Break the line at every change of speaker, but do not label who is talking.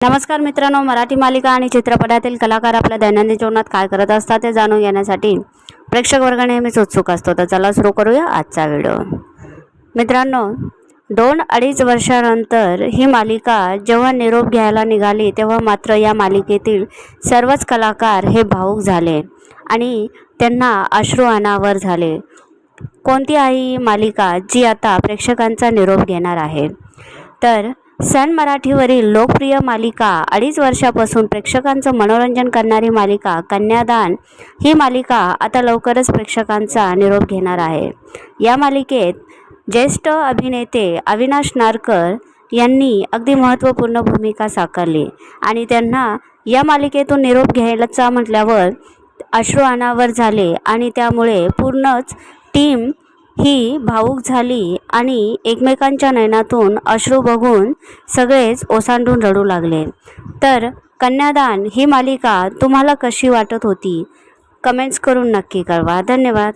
नमस्कार मित्रांनो मराठी मालिका आणि चित्रपटातील कलाकार आपल्या दैनंदिन जीवनात काय करत असतात ते जाणून घेण्यासाठी प्रेक्षक वर्ग नेहमीच उत्सुक असतो. तर चला सुरू करूया आजचा व्हिडिओ. मित्रांनो दोन अडीच वर्षानंतर ही मालिका जेव्हा निरोप घ्यायला निघाली तेव्हा मात्र या मालिकेतील सर्वच कलाकार हे भाऊक झाले आणि त्यांना अश्रू अनावर झाले. कोणती आहे ही मालिका जी आता प्रेक्षकांचा निरोप घेणार आहे? तर सन मराठीवरील लोकप्रिय मालिका अडीच वर्षापासून प्रेक्षकांचं मनोरंजन करणारी मालिका कन्यादान. ही मालिका आता लवकरच प्रेक्षकांचा निरोप घेणार आहे. या मालिकेत ज्येष्ठ अभिनेते अविनाश नारकर यांनी अगदी महत्त्वपूर्ण भूमिका साकारली आणि त्यांना या मालिकेतून निरोप घ्यायलाचा म्हटल्यावर अश्रू अनावर झाले आणि त्यामुळे पूर्णच टीम ही भावूक झाली आणि एकमेकांच्या नयनातून अश्रू बघून सगळेच ओसांडून रडू लागले. तर कन्यादान ही मालिका तुम्हाला कशी वाटत होती? कमेंट्स करून नक्की कळवा. धन्यवाद.